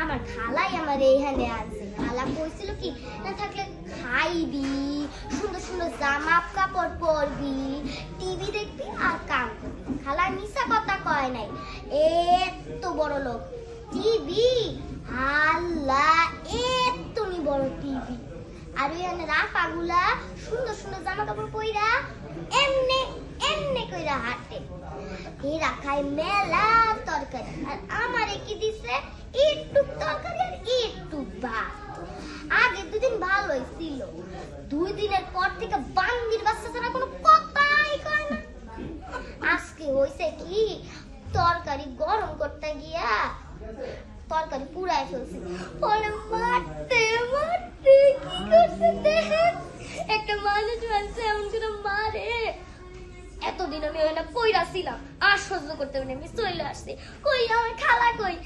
আমার খালাই আমার এইখানে আছে। খালা কইছিল কি, না থাকলে খাইবি, সুন্দর সুন্দর জামা কাপড় পরবি, টিভি দেখবি আর কাম খালা মিশা কথা কয় নাই। এত বড় লোক। টিভি? আল্লাহ এতনি বড় টিভি। আর ওই এখানে রাফাগুলা সুন্দর সুন্দর জামা কাপড় পইরা এমনে এমনে কইরা হাঁটে। এরা খায় মেলা তরকারি। আর আমারে কি দিছে একটু তরকারি আর একটু আগে দুদিন ভালোই ছিল। দুই দিনের পর থেকে বান্দির বাচ্চা ছাড়া কোনো কথাই কয় না। আজকে কি? তরকারি গরম করতে গিয়া তরকারি পুরাই ফেলছি। পরে মারতে মারতে, কি করছে দেখেন একটা মানুষ মানুষ এমন করে মারে। এতদিন আমি ওখানে কইরা ছিলাম, আর সহ্য করতে পারি আমি চলে আসছি। কই, আমার খালা কই?